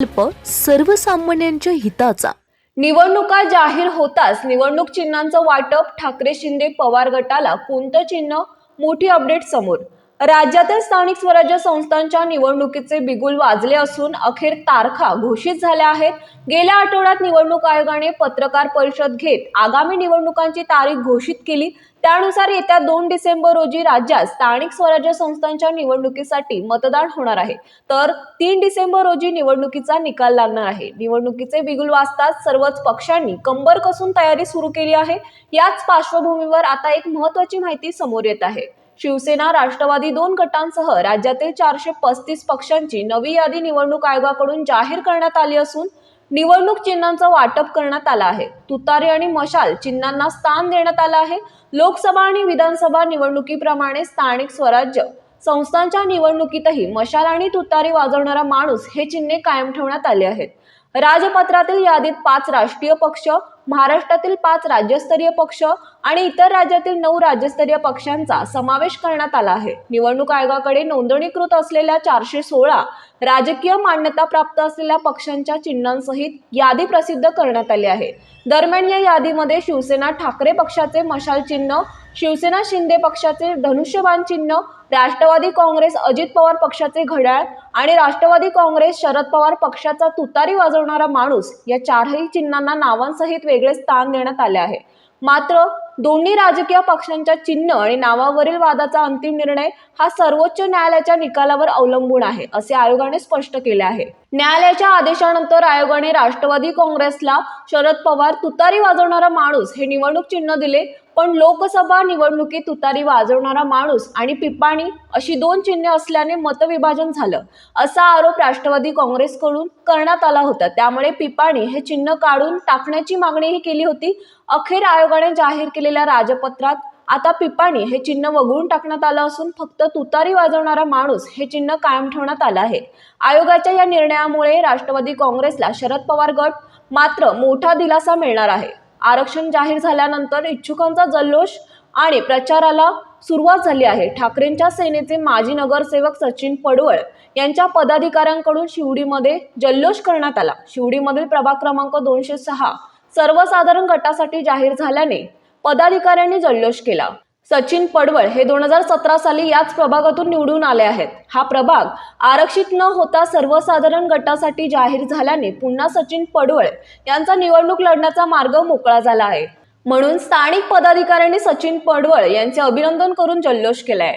संकल्प सर्वसामान्यांच्या हिताचा. निवडणुका जाहीर होताच निवडणूक चिन्हांचं वाटप ठाकरे शिंदे पवार गटाला कोणतं चिन्ह? मोठी अपडेट समोर. राज्यातील स्थानिक स्वराज्य संस्थांच्या निवडणुकीचे बिगुल वाजले असून अखेर तारखा घोषित झाल्या आहेत. गेल्या आठवड्यात निवडणूक आयोगाने पत्रकार परिषद घेत आगामी निवडणुकांची तारीख घोषित केली. त्यानुसार येत्या दोन डिसेंबर रोजी राज्यात स्थानिक स्वराज्य संस्थांच्या निवडणुकीसाठी मतदान होणार आहे. तर तीन डिसेंबर रोजी निवडणुकीचा निकाल लागणार आहे. निवडणुकीचे बिगुल वाजताच सर्वच पक्षांनी कंबर कसून तयारी सुरू केली आहे. याच पार्श्वभूमीवर आता एक महत्वाची माहिती समोर येत आहे. शिवसेना राष्ट्रवादी दोन गटांसह राज्यातील चारशे पस्तीस पक्षांची नवी यादी निवडणूक आयोगाकडून जाहीर करण्यात आली असून निवडणूक चिन्हांचं वाटप करण्यात आलं आहे. तुतारी आणि मशाल चिन्हांना स्थान देण्यात आलं आहे. लोकसभा आणि विधानसभा निवडणुकीप्रमाणे स्थानिक स्वराज्य संस्थांच्या निवडणुकीतही मशाल आणि तुतारी वाजवणारा माणूस हे चिन्हे कायम ठेवण्यात आले आहेत. राजपत्रातील यादीत पाच राष्ट्रीय पक्ष महाराष्ट्रातील पाच राज्यस्तरीय पक्ष आणि इतर राज्यातील नऊ राज्यस्तरीय पक्षांचा समावेश करण्यात आला आहे. निवडणूक आयोगाकडे नोंदणीकृत असलेल्या चारशे सोळा राजकीय मान्यता प्राप्त असलेल्या पक्षांच्या चिन्हांसहित यादी प्रसिद्ध करण्यात आली आहे. दरम्यान या यादीमध्ये शिवसेना ठाकरे पक्षाचे मशाल चिन्ह शिवसेना शिंदे पक्षाचे धनुष्यबाण चिन्ह राष्ट्रवादी काँग्रेस अजित पवार पक्षाचे घड्याळ आणि राष्ट्रवादी काँग्रेस शरद पवार पक्षाचा तुतारी वाजवणारा माणूस या चारही चिन्हांना नावांसहित वेगळे स्थान देण्यात आले आहे. मात्र दोन्ही राजकीय पक्षांच्या चिन्ह आणि नावावरील वादाचा अंतिम निर्णय हा सर्वोच्च न्यायालयाच्या निकालावर अवलंबून आहे असे आयोगाने स्पष्ट केले आहे. न्यायालयाच्या आदेशानंतर आयोगाने राष्ट्रवादी काँग्रेसला शरद पवार तुतारी वाजवणारा माणूस हे निवडणूक चिन्ह दिले पण लोकसभा निवडणुकीत तुतारी वाजवणारा माणूस आणि पिपाणी अशी दोन चिन्ह असल्याने मतविभाजन झालं. असा आरोप राष्ट्रवादी काँग्रेसकडून करण्यात आला होता. त्यामुळे पिपाणी हे चिन्ह काढून टाकण्याची मागणीही केली होती. अखेर आयोगाने जाहीर केलेल्या राजपत्रात आता पिपाणी हे चिन्ह वगळून टाकण्यात आलं असून फक्त तुतारी वाजवणारा माणूस हे चिन्ह कायम ठेवण्यात आलं आहे. आयोगाच्या या निर्णयामुळे राष्ट्रवादी काँग्रेसला शरद पवार गट मात्र मोठा दिलासा मिळणार आहे. आरक्षण जाहीर झाल्यानंतर इच्छुकांचा जल्लोष आणि प्रचाराला सुरुवात झाली आहे. ठाकरेंच्या सेनेचे माजी नगरसेवक सचिन पडवळ यांच्या पदाधिकाऱ्यांकडून शिवडीमध्ये जल्लोष करण्यात आला. शिवडीमधील प्रभाग क्रमांक दोनशे सहा सर्वसाधारण गटासाठी जाहीर झाल्याने पदाधिकाऱ्यांनी जल्लोष केला. सचिन पडवळ हे दोन हजार सतरा साली याच प्रभागातून निवडून आले आहेत. हा प्रभाग आरक्षित न होता सर्वसाधारण गटासाठी जाहीर झाल्याने पुन्हा सचिन पडवळ यांचा निवडणूक लढण्याचा मार्ग मोकळा झाला आहे. म्हणून स्थानिक पदाधिकाऱ्यांनी सचिन पडवळ यांचे अभिनंदन करून जल्लोष केलाय.